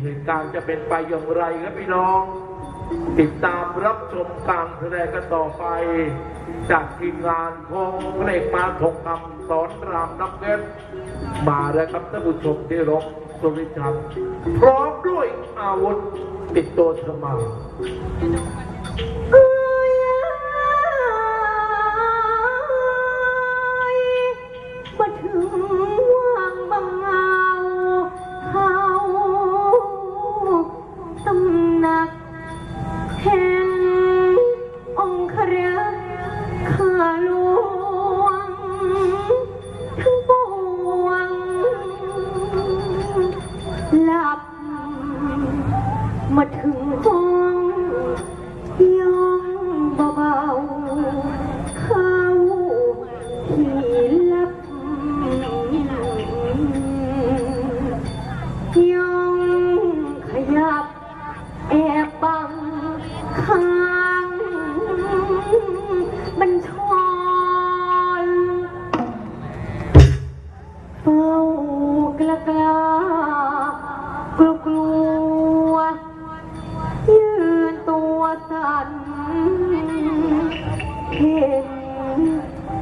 เหตุการณ์จะเป็นไปอย่างไรครับพี่น้อง ติดตามรับชมการแสดงกันต่อไป จากทีมงานของพระเอกมาถกคำสอนรามน้ำเงินมาแล้วครับท่านผู้ชมที่รบสุริชันพร้อมด้วยอาวุธติดตัวเสมามา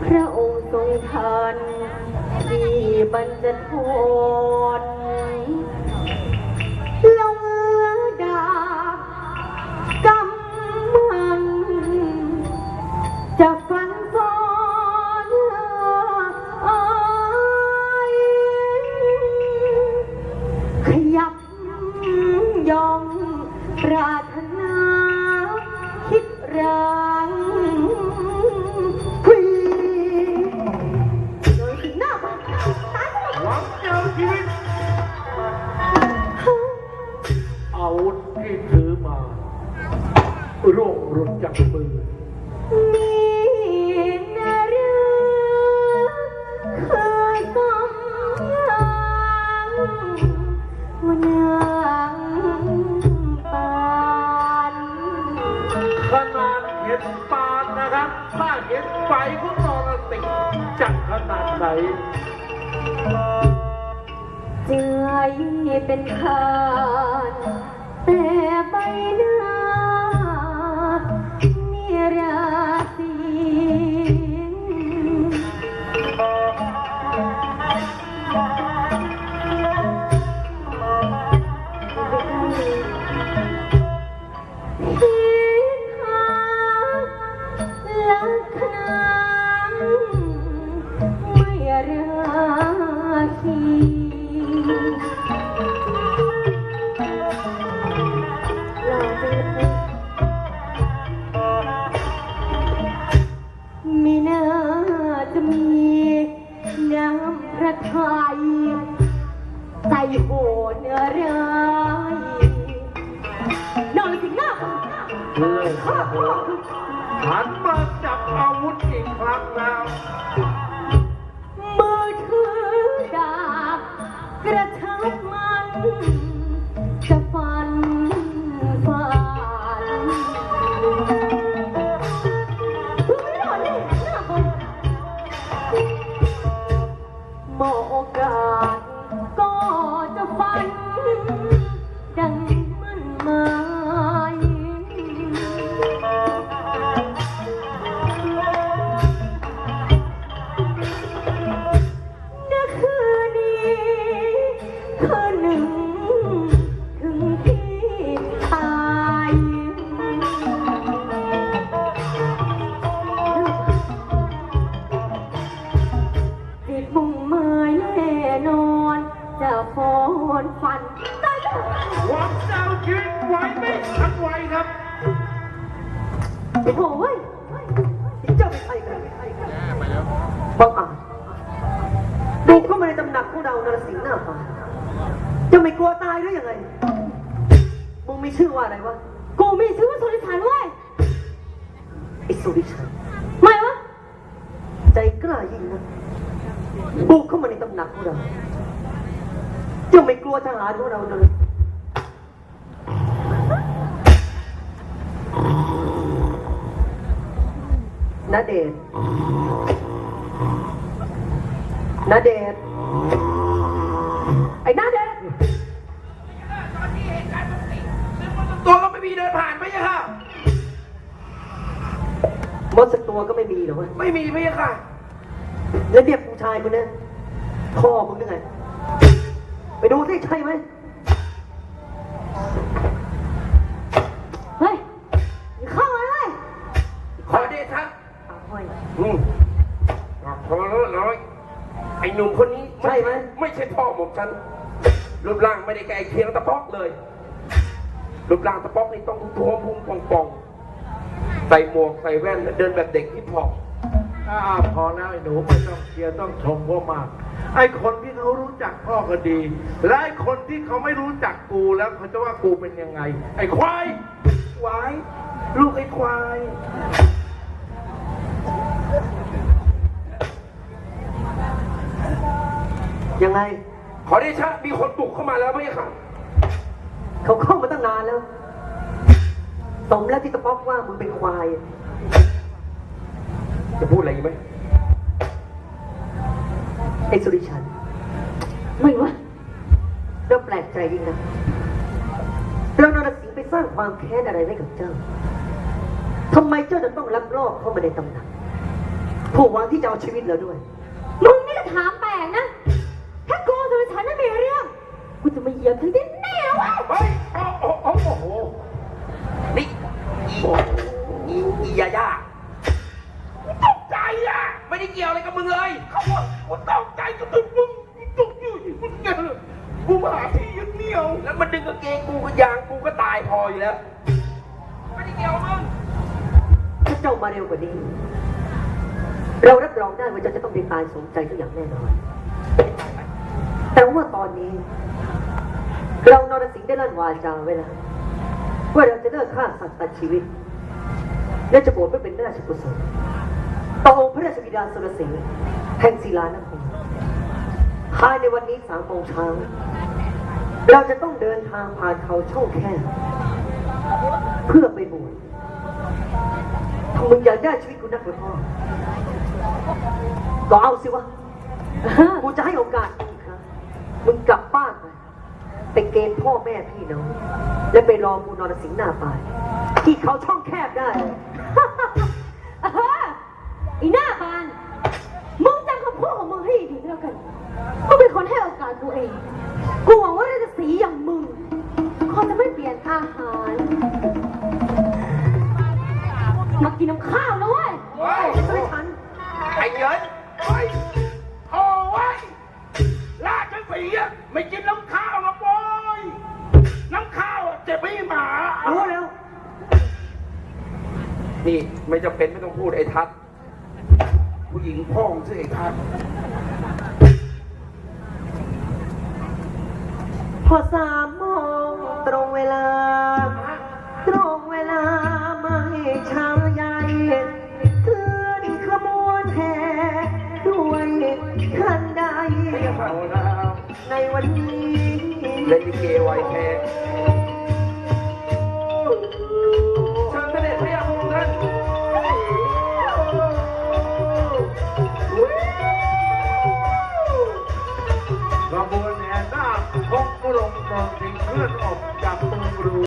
พระองค์ทรงทันที่บรรจทน จากมือมีนาเรือมังวันขนาดเห็นปานนะครับถ้าเห็นไฟของนรสิงห์จะขนาดไหนใจเป็นทานแต่ใบหน้า หดหันมาจับอาวุธอีกครั้งแล้ว โอ้โหเว้ยเจ้าเป็นใครกันบังอาจบุกเข้ามาในตำหนักของเรานรสิงห์หน้าฟ้าจะไม่กลัวตายหรือยังไง มึงมีชื่อว่าอะไรวะ กูมีชื่อว่าสุริชันเว้ยไอ้สุริชัยไม่วะ ใจกล้ายิ่งนะบุกเข้ามาในตำหนักของเราจ้าไม่กลัวทหารของเราเลย ณเดชณเดชไอ้ณเดชตอนที่เหตุการณ์มัวก็ไม่มีเดินผ่านไปยังค่ะ มดสักตัวก็ไม่มีเหรอวะไม่มีไปยังค่ะ แล้วเรียกผู้ชายคนนี้พ่อมึงหรือไง ไปดูสิใช่ไหม ฉันรูปร่างไม่ได้ใกล้เคียงตะป๊อกเลย รูปร่างตะป๊อกนี่ต้องท้วมพุงป่องป่องๆใส่หมวกใส่แว่นเดินแบบเด็กฮิปฮอปอ่าพอแล้วไอ้หนูไม่ต้องเชียร์ต้องชมพ่อมาก ไอ้คนที่เขารู้จักพ่อก็ดี และไอ้คนที่เขาไม่รู้จักกูแล้วเขาจะว่ากูเป็นยังไง ไอ้ควายควายลูกไอ้ควายยังไง ขอเดชะมีคนบุกเข้ามาแล้วพี่ค่ะเขาเข้ามาตั้งนานแล้ว สมแล้วที่ตะป๊อกว่ามึงเป็นควาย จะพูดอะไรอีกไหมไอ้สุริชัน ไม่วะเราแปลกใจยิ่งนะเรานรสิงห์ไปสร้างความแค้นอะไรให้กับเจ้าทำไมเจ้าจะต้องลักลอบเข้ามาในตำหนักผู้หวังที่จะเอาชีวิตเราด้วย มึงนี่ก็ถามแป กูจะมาเหยียบถึงที่แน่วะเฮ้ยโอ้โอ้โอ้โอ้โหนี่อีอีอียาย่าตกใจอะ ไม่ได้เกี่ยวอะไรกับมึงเลยเขาบอกกูตกใจกูตึงมึงกูตกอยู่มึงเนี่ยกูมาหาที่ยึดเหนี่ยว แล้วมันดึงกางเกงกูก็ยางกูก็ตายพออยู่แล้ว ไม่ได้เกี่ยวกับมึง ถ้าเจ้ามาเร็วกว่านี้ เรารับรองได้ว่าเจ้าจะต้องได้ตายสมใจทุกอย่างแน่นอน แต่ว่าตอนนี้ เรานรสิงห์ได้ลั่นวาจาไว้แล้วว่าเราจะเลิกฆ่าสัตว์ตัดชีวิต และจะบวชเพื่อเป็นราชกุศลต่อองค์พระราชบิดาสุรสิงห์แห่งศิลานครภายในวันนี้สามโมงเช้าเราจะต้องเดินทางผ่านเขาช่องแคบเพื่อไปบวชถ้ามึงอยากได้ชีวิตกูนักหรือพ่อก็เอาสิวะ กูจะให้โอกาสมึงอีกครั้งมึงกลับบ้านไป ไปเกณฑ์พ่อแม่พี่น้อง และไปรอกูนอนสิงห์หน้าปายที่เขาช่องแคบได้ เอออีหน้าบาน มึงจำคำพูดของมึงให้ดีๆแล้วกัน มึงเป็นคนให้โอกาสกูเอง กูหวังว่าราจะสีอย่างมึงเขาจะไม่เปลี่ยนอาหาร มากินน้ำข้าวนะเว้ยเฮ้ยไม่ทัน ไอ้เหยินเฮ้ยโอ้ไว้ยราชสีห์อะไม่กินน้ำข้าว นี่ไม่จำเป็นไม่ต้องพูดไอ้ทัศน์ผู้หญิงพ่องชื่อไอ้ทัศน์พอสามโมงตรงเวลา ตรงเวลาไม่ช้าใหญ่เคลื่อนขบวนแห่ด้วยคันใดเอาแล้วในวันนี้เล่นลิเกไวแพ้พ